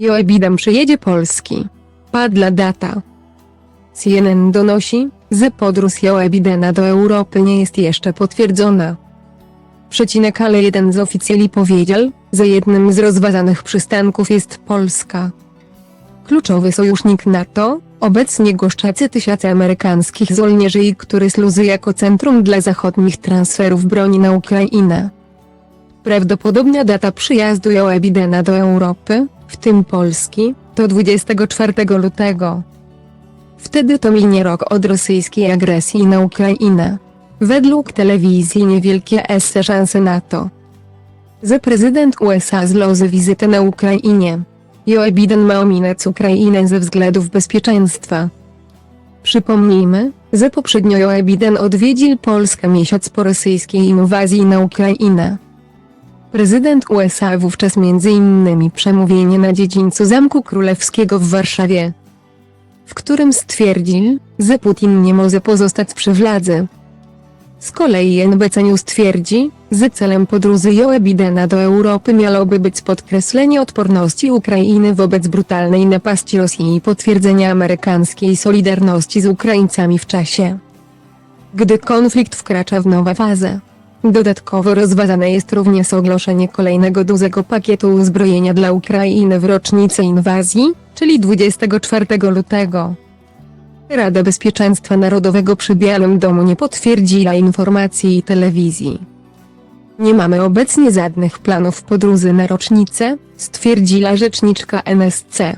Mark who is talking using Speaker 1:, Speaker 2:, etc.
Speaker 1: Joe Biden przyjedzie Polski. Padła data. CNN donosi, że podróż Joe Bidena do Europy nie jest jeszcze potwierdzona. Przecinek ale jeden z oficjeli powiedział, że jednym z rozważanych przystanków jest Polska. Kluczowy sojusznik NATO, obecnie goszczący tysiące amerykańskich żołnierzy który służy jako centrum dla zachodnich transferów broni na Ukrainę. Prawdopodobna data przyjazdu Joe Bidena do Europy, w tym Polski, to 24 lutego. Wtedy to minie rok od rosyjskiej agresji na Ukrainę. Według telewizji niewielkie esse szanse na to, że prezydent USA zloży wizytę na Ukrainie. Joe Biden ma ominąć Ukrainę ze względów bezpieczeństwa. Przypomnijmy, że poprzednio Joe Biden odwiedził Polskę miesiąc po rosyjskiej inwazji na Ukrainę. Prezydent USA wówczas innymi przemówienie na dziedzińcu Zamku Królewskiego w Warszawie, w którym stwierdził, że Putin nie może pozostać przy władzy. Z kolei NBC News twierdzi, że celem podróży Joe Bidena do Europy miałoby być podkreślenie odporności Ukrainy wobec brutalnej napaści Rosji i potwierdzenie amerykańskiej solidarności z Ukraińcami w czasie, gdy konflikt wkracza w nową fazę. Dodatkowo rozważane jest również ogłoszenie kolejnego dużego pakietu uzbrojenia dla Ukrainy w rocznicę inwazji, czyli 24 lutego. Rada Bezpieczeństwa Narodowego przy Białym Domu nie potwierdziła informacji telewizji. Nie mamy obecnie żadnych planów podróży na rocznicę, stwierdziła rzeczniczka NSC.